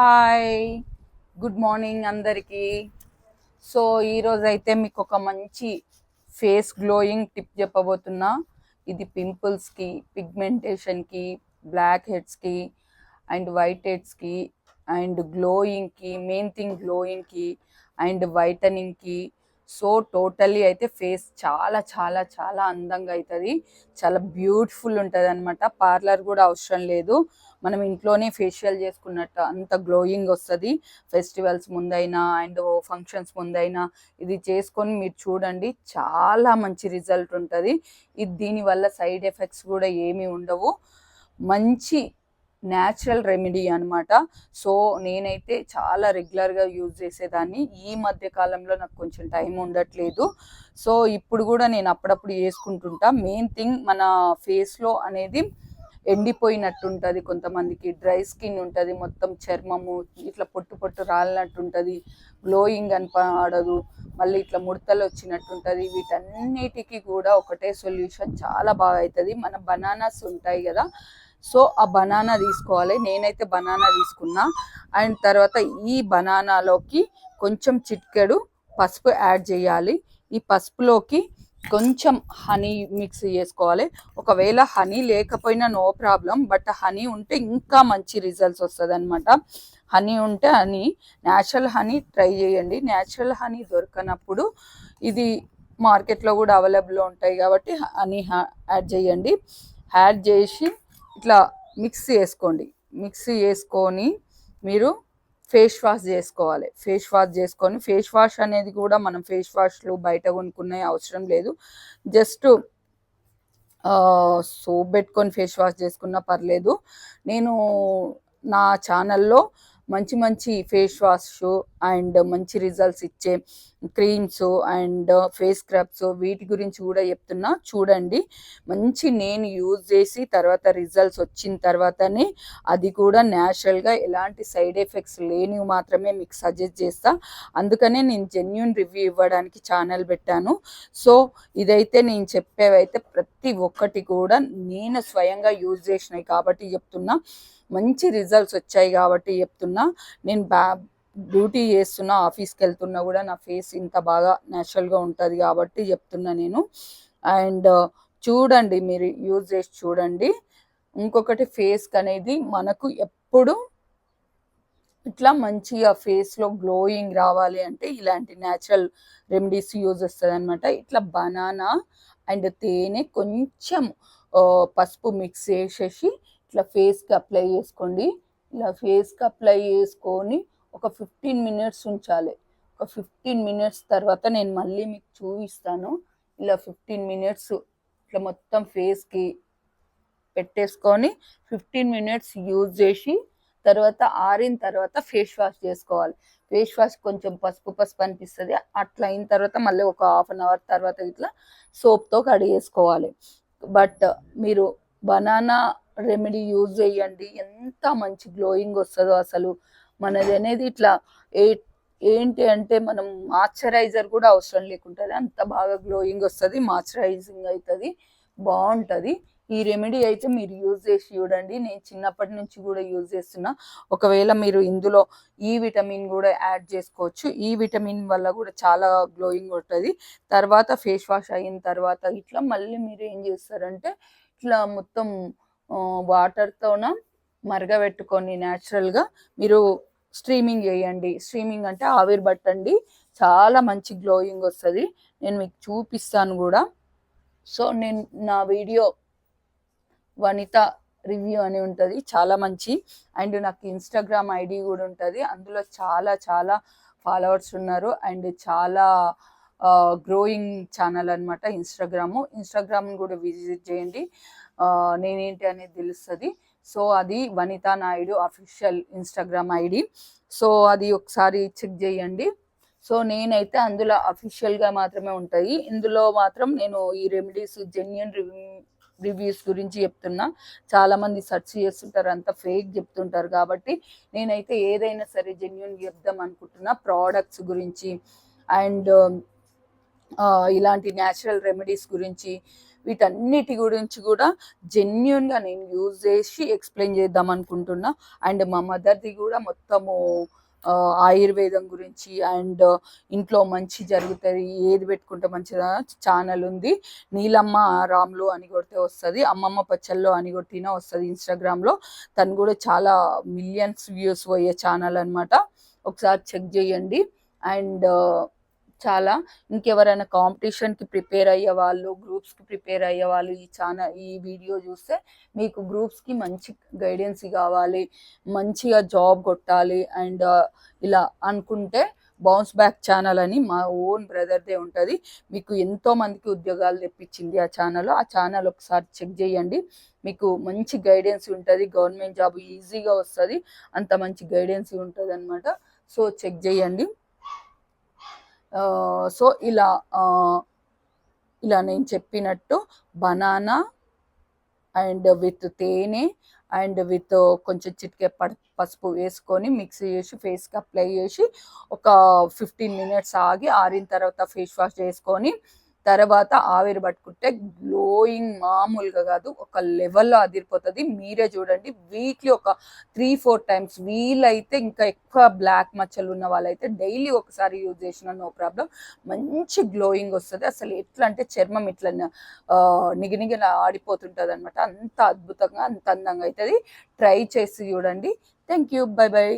Hi good morning అందరికీ. So ఈరోజు అయితే మీకు ఒక మంచి ఫేస్ గ్లోయింగ్ టిప్ చెప్పబోతున్నా. ఇది పింపుల్స్కి పిగ్మెంటేషన్కి బ్లాక్ హెడ్స్కి అండ్ వైట్ హెడ్స్కి అండ్ గ్లోయింగ్కి మెయిన్ థింగ్ గ్లోయింగ్కి అండ్ వైటనింగ్కి సో టోటల్లీ అయితే ఫేస్ చాలా చాలా చాలా అందంగా అవుతుంది. చాలా బ్యూటిఫుల్ ఉంటుంది అనమాట పార్లర్ కూడా అవసరం లేదు. మనం ఇంట్లోనే ఫేషియల్ చేసుకున్నట్టు అంత గ్లోయింగ్ వస్తుంది. ఫెస్టివల్స్ ముందైనా అండ్ ఫంక్షన్స్ ముందైనా ఇది చేసుకొని మీరు చూడండి చాలా మంచి రిజల్ట్ ఉంటుంది. ఇది దీనివల్ల సైడ్ ఎఫెక్ట్స్ కూడా ఏమీ ఉండవు. మంచి న్యాచురల్ రెమెడీ అనమాట సో నేనైతే చాలా రెగ్యులర్గా యూజ్ చేసేదాన్ని. ఈ మధ్య కాలంలో నాకు కొంచెం టైం ఉండట్లేదు. సో ఇప్పుడు కూడా నేను అప్పుడప్పుడు వేసుకుంటుంటా మెయిన్ థింగ్ మన ఫేస్లో అనేది ఎండిపోయినట్టు ఉంటుంది కొంతమందికి డ్రై స్కిన్ ఉంటుంది మొత్తం చర్మము ఇట్లా పొట్టు పొట్టు రాలినట్టు ఉంటుంది గ్లోయింగ్ అనిపడదు. మళ్ళీ ఇట్లా ముడతలు వచ్చినట్టు ఉంటుంది వీటన్నిటికీ కూడా ఒకటే సొల్యూషన్ చాలా బాగా అవుతుంది మన బనానాస్ ఉంటాయి కదా సో ఆ బనానా తీసుకోవాలి. నేనైతే బనానా తీసుకున్నా. అండ్ తర్వాత ఈ బనానాలోకి కొంచెం చిట్కెడు పసుపు యాడ్ చేయాలి. ఈ పసుపులోకి కొంచెం హనీ మిక్స్ చేసుకోవాలి. ఒకవేళ హనీ లేకపోయినా నో ప్రాబ్లం. బట్ హనీ ఉంటే ఇంకా మంచి రిజల్ట్స్ వస్తుంది అనమాట హనీ ఉంటే హనీ. న్యాచురల్ హనీ ట్రై చేయండి. న్యాచురల్ హనీ దొరకనప్పుడు ఇది మార్కెట్లో కూడా అవైలబుల్లో ఉంటాయి కాబట్టి హనీ యాడ్ చేయండి. యాడ్ చేసి ఇట్లా మిక్స్ చేసుకోండి. మిక్స్ చేసుకొని మీరు ఫేస్ వాష్ చేసుకోవాలి. ఫేస్ వాష్ చేసుకొని ఫేస్ వాష్ అనేది కూడా మనం ఫేస్ వాష్లు బయట కొనుక్కునే అవసరం లేదు. జస్ట్ సోప్ పెట్టుకొని ఫేస్ వాష్ చేసుకున్నా పర్లేదు. నేను నా ఛానల్లో మంచి మంచి ఫేస్ వాష్ అండ్ మంచి రిజల్ట్స్ ఇచ్చే క్రీమ్స్ అండ్ ఫేస్ స్క్రబ్స్ వీటి గురించి కూడా చెప్తున్నా. చూడండి. మంచి నేను యూజ్ చేసి తర్వాత రిజల్ట్స్ వచ్చిన తర్వాతనే అది కూడా న్యాచురల్గా ఎలాంటి సైడ్ ఎఫెక్ట్స్ లేనివి మాత్రమే మీకు సజెస్ట్ చేస్తా. అందుకనే నేను జెన్యున్ రివ్యూ ఇవ్వడానికి ఛానల్ పెట్టాను. సో ఇదైతే నేను చెప్పేవైతే ప్రతి ఒక్కటి కూడా నేను స్వయంగా యూజ్ చేసినాయి కాబట్టి చెప్తున్నా. మంచి రిజల్ట్స్ వచ్చాయి కాబట్టి చెప్తున్నా. నేను బ్యా డ్యూటీ చేస్తున్నా ఆఫీస్కి వెళ్తున్నా కూడా నా ఫేస్ ఇంత బాగా న్యాచురల్గా ఉంటుంది కాబట్టి చెప్తున్నా నేను. అండ్ చూడండి మీరు యూజ్ చేసి చూడండి. ఇంకొకటి ఫేస్కి అనేది మనకు ఎప్పుడు ఇట్లా మంచిగా ఫేస్లో గ్లోయింగ్ రావాలి అంటే ఇలాంటి న్యాచురల్ రెమెడీస్ యూజ్ వస్తుంది అనమాట ఇట్లా బనానా అండ్ తేనె కొంచెం పసుపు మిక్స్ చేసేసి ఇట్లా ఫేస్కి అప్లై చేసుకోండి. ఇలా ఫేస్కి అప్లై చేసుకొని ఒక ఫిఫ్టీన్ మినిట్స్ ఉంచాలి. ఒక ఫిఫ్టీన్ మినిట్స్ తర్వాత నేను మళ్ళీ మీకు చూపిస్తాను. ఇలా ఫిఫ్టీన్ మినిట్స్ ఇట్లా మొత్తం ఫేస్కి పెట్టేసుకొని ఫిఫ్టీన్ మినిట్స్ యూజ్ చేసి తర్వాత ఆరిన తర్వాత ఫేస్ వాష్ చేసుకోవాలి. ఫేస్ వాష్ కొంచెం పసుపు పసుపు అనిపిస్తుంది. అట్లా అయిన తర్వాత మళ్ళీ ఒక హాఫ్ అన్ అవర్ తర్వాత ఇట్లా సోప్తో కడిగేసుకోవాలి. బట్ మీరు బనానా రెమెడీ యూజ్ చేయండి. ఎంత మంచి గ్లోయింగ్ వస్తుందో అసలు. మనది అనేది ఇట్లా ఏ ఏంటి అంటే మనం మాయిశ్చరైజర్ కూడా అవసరం లేకుంటుంది. అంత బాగా గ్లోయింగ్ వస్తుంది మాయిశ్చరైజింగ్ అవుతుంది బాగుంటుంది. ఈ రెమెడీ అయితే మీరు యూజ్ చేసి చూడండి. నేను చిన్నప్పటి నుంచి కూడా యూజ్ చేస్తున్నా. ఒకవేళ మీరు ఇందులో ఈ విటమిన్ కూడా యాడ్ చేసుకోవచ్చు. ఈ విటమిన్ వల్ల కూడా చాలా గ్లోయింగ్ ఉంటుంది తర్వాత ఫేస్ వాష్ అయిన తర్వాత ఇట్లా మళ్ళీ మీరు ఏం చేస్తారంటే ఇట్లా మొత్తం వాటర్తోన మరగబెట్టుకొని న్యాచురల్గా మీరు స్ట్రీమింగ్ చేయండి. స్ట్రీమింగ్ అంటే ఆవిరి పట్టండి. చాలా మంచి గ్లోయింగ్ వస్తుంది. నేను మీకు చూపిస్తాను కూడా. సో నేను నా వీడియో వనిత రివ్యూ అని ఉంటుంది. చాలా మంచి. అండ్ నాకు ఇన్స్టాగ్రామ్ ఐడి కూడా ఉంటుంది. అందులో చాలా చాలా ఫాలోవర్స్ ఉన్నారు. అండ్ చాలా గ్రోయింగ్ ఛానల్ అనమాట ఇన్స్టాగ్రాము. ఇన్స్టాగ్రామ్ని కూడా విజిట్ చేయండి. నేనేంటి అనేది తెలుస్తుంది. సో అది Vanitha Naidu official Instagram ID. So అది ఒకసారి చెక్ చేయండి. సో నేనైతే అందులో అఫీషియల్గా మాత్రమే ఉంటాయి. ఇందులో మాత్రం నేను ఈ రెమెడీస్ జెన్యున్ రివ్యూస్ గురించి చెప్తున్నా. చాలామంది సెర్చ్ చేస్తుంటారు అంత ఫేక్ చెప్తుంటారు కాబట్టి నేనైతే ఏదైనా సరే జెన్యున్ చెప్దాం అనుకుంటున్నా ప్రోడక్ట్స్ గురించి. అండ్ ఇలాంటి న్యాచురల్ రెమెడీస్ గురించి వీటన్నిటి గురించి కూడా జెన్యున్గా నేను యూజ్ చేసి ఎక్స్ప్లెయిన్ చేద్దాం అనుకుంటున్నా. అండ్ మా మదర్ది కూడా మొత్తము ఆయుర్వేదం గురించి అండ్ uh, ఇంట్లో మంచి జరుగుతుంది ఏది పెట్టుకుంటే మంచిదా ఛానల్ ఉంది. నీలమ్మ రామ్లు అని కొడితే వస్తుంది అమ్మమ్మ పచ్చల్లో అని కొట్టినా వస్తుంది ఇన్స్టాగ్రామ్లో తను కూడా చాలా మిలియన్స్ వ్యూస్ పోయే ఛానల్ అనమాట ఒకసారి చెక్ చేయండి. అండ్ చాలా. ఇంకెవరైనా కాంపిటీషన్కి ప్రిపేర్ అయ్యే వాళ్ళు గ్రూప్స్కి ప్రిపేర్ అయ్యే వాళ్ళు ఈ ఛానల్ ఈ వీడియో చూస్తే మీకు గ్రూప్స్కి మంచి గైడెన్స్ కావాలి మంచిగా జాబ్ కొట్టాలి అండ్ ఇలా అనుకుంటే బౌన్స్ బ్యాక్ ఛానల్ అని మా ఓన్ బ్రదర్దే ఉంటుంది. మీకు ఎంతో మందికి ఉద్యోగాలు తెప్పించింది ఆ ఛానల్ ఆ ఛానల్ ఒకసారి చెక్ చేయండి. మీకు మంచి గైడెన్స్ ఉంటుంది. గవర్నమెంట్ జాబ్ ఈజీగా వస్తుంది. అంత మంచి గైడెన్స్ ఉంటుంది అనమాట సో చెక్ చేయండి. సో ఇలా ఇలా నేను చెప్పినట్టు బనానా అండ్ విత్ తేనె అండ్ విత్ కొంచెం చిటికే ప పసుపు వేసుకొని మిక్స్ చేసి ఫేస్కి అప్లై చేసి ఒక ఫిఫ్టీన్ మినిట్స్ ఆగి ఆరిన తర్వాత ఫేస్ వాష్ చేసుకొని తర్వాత ఆవిరి పట్టుకుంటే గ్లోయింగ్ మామూలుగా కాదు ఒక లెవెల్లో అదిరిపోతుంది. మీరే చూడండి వీక్లీ ఒక త్రీ ఫోర్ టైమ్స్ వీలైతే ఇంకా ఎక్కువ బ్లాక్ మచ్చలు ఉన్న వాళ్ళైతే డైలీ ఒకసారి యూజ్ చేసిన నో ప్రాబ్లం మంచి గ్లోయింగ్ వస్తుంది. అసలు ఎట్లా అంటే చర్మం ఇట్లా నిగినిగిన ఆడిపోతుంటుంది అనమాట అంత అద్భుతంగా అంత అందంగా అవుతుంది ట్రై చేసి చూడండి. Thank you by by